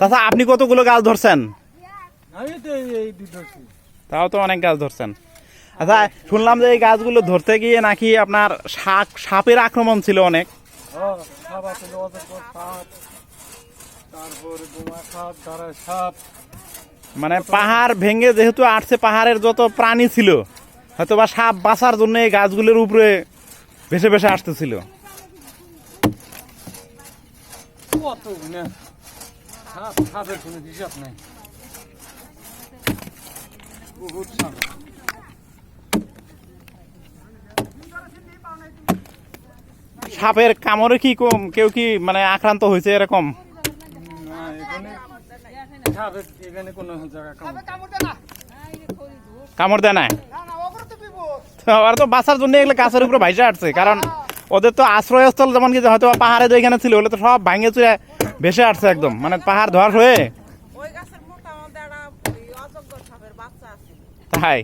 চাচা আপনি কতগুলো গাছ ধরছেন? তাও তো অনেক গাছ ধরছেন। আচ্ছা শুনলাম যে এই গাছগুলো ধরতে গিয়ে নাকি আপনার শাক সাপের আক্রমণ ছিল অনেক। মানে পাহাড় ভেঙে যেহেতু আসছে পাহাড়ের যত প্রাণী ছিল হয়তো বা সাপ বাঁচার জন্য এই গাছগুলোর উপরে ভেসে ভেসে আসতেছিল। কত না? সাপ সাপের কোনো হিসাব নেই। বহুত সাপ সাপের কামড়ে কি কম? কেউ কি মানে আক্রান্ত হয়েছে এরকম? না এখানে সাপের এখানে কোনো জায়গা কাম কামড় দেয় না তো ওরা তো বাঁচার জন্য এগুলো গাছের উপরে ভাইসে আসছে কারণ ওদের তো আশ্রয়স্থল যেমন কি হয়তো পাহাড়ে তো এখানে ছিল ওগুলো তো সব ভাঙে চুয়ে ভেসে আসছে একদম মানে পাহাড় ধস হয়ে তাই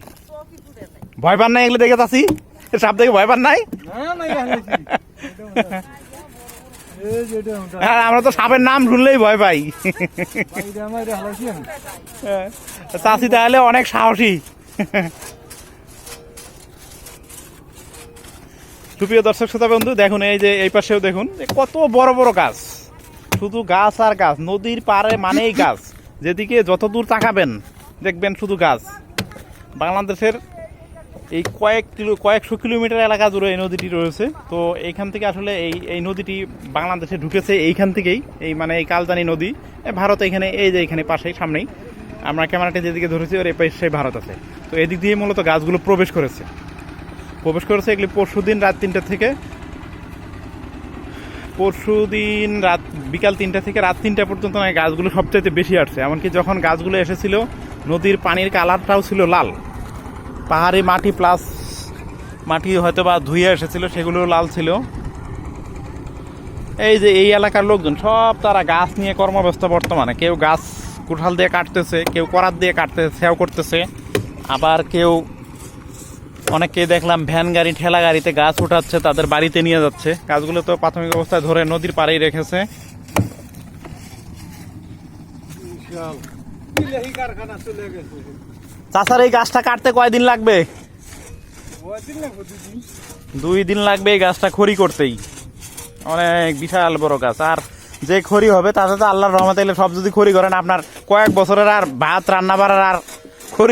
ভয় পান নাই এগুলো দেখে চাচ্ছি সাপ দেখে ভয় পান নাই না না এখানে কি? এটা ওটা। এই যে এটা ওটা। আর আমরা তো সাপের নাম শুনলেই ভয় পাই। চাষি তাহলে অনেক সাহসী সুপ্রিয় দর্শক, শ্রোতা বন্ধু, দেখুন, এই যে এই পাশেও দেখুন কত বড় বড় গাছ। শুধু গাছ আর গাছ, নদীর পাড়ে মানেই গাছ। যেদিকে যত দূর তাকাবেন, দেখবেন শুধু গাছ। বাংলাদেশের এই কয়েক কিলো, কয়েকশো কিলোমিটার এলাকা জুড়ে এই নদীটি রয়েছে। তো এইখান থেকে আসলে এই এই নদীটি বাংলাদেশে ঢুকেছে এইখান থেকেই। এই মানে এই কালদানি নদী ভারত এখানে, এই যে এখানে পাশেই, সামনেই। আমরা ক্যামেরাটি যেদিকে ধরেছি, ওর এই পাশে ভারত আছে। তো এদিক দিয়ে মূলত গাছগুলো প্রবেশ করেছে। প্রবেশ করেছে এগুলি পরশু দিন রাত তিনটা থেকে। পরশু দিন রাত, বিকাল তিনটা থেকে রাত তিনটা পর্যন্ত নাকি গাছগুলো সবচাইতে বেশি আসছে। এমনকি যখন গাছগুলো এসেছিল, নদীর পানির কালারটাও ছিল লাল। পাহাড়ি মাটি প্লাস মাটি হয়তো বা ধুয়ে এসেছিল সেগুলো লাল ছিল। এই যে এই এলাকার লোকজন, সব তারা গাছ নিয়ে কর্মব্যস্ত বর্তমানে। কেউ গাছ কুঠাল দিয়ে কাটতেছে, কেউ করাত দিয়ে কাটতেছে, সেও করতেছে। আবার কেউ অনেককে দেখলাম ভ্যান গাড়ি ঠেলা গাড়িতে গাছ উঠাচ্ছে তাদের বাড়িতে নিয়ে যাচ্ছে। গাছগুলো তো প্রাথমিক অবস্থায় ধরে নদীর পাড়েই রেখেছে। চাষার এই গাছটা কাটতে কয়দিন লাগবে? দুই দিন লাগবে এই গাছটা খড়ি করতেই। অনেক বিশাল বড় গাছ। আর যে খড়ি হবে তাতে তো আল্লাহর রহমতে এলে সব যদি খড়ি করেন আপনার কয়েক বছরের আর ভাত রান্না বাড়ার আর আর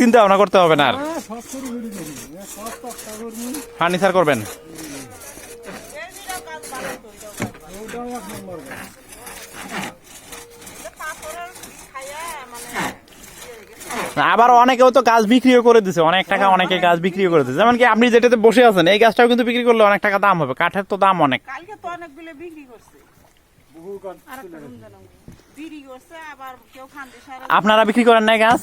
চিন্তা ভাবনা করতে হবে না আর। হ্যাঁ করবি ফার্নিচার করবেন। হয়ে। আবার অনেকেও তো গাছ বিক্রিও করে দিছে। অনেক টাকা অনেকে গাছ বিক্রিও করে দিছে। যেমন কি আপনি যেটাতে বসে আছেন এই গাছটাও কিন্তু বিক্রি করলে অনেক টাকা দাম হবে। কাঠের তো দাম অনেক। কালকে তো অনেকগুলো বিক্রি করছে। আবার কেউ আপনারা বিক্রি করেন নাই গাছ?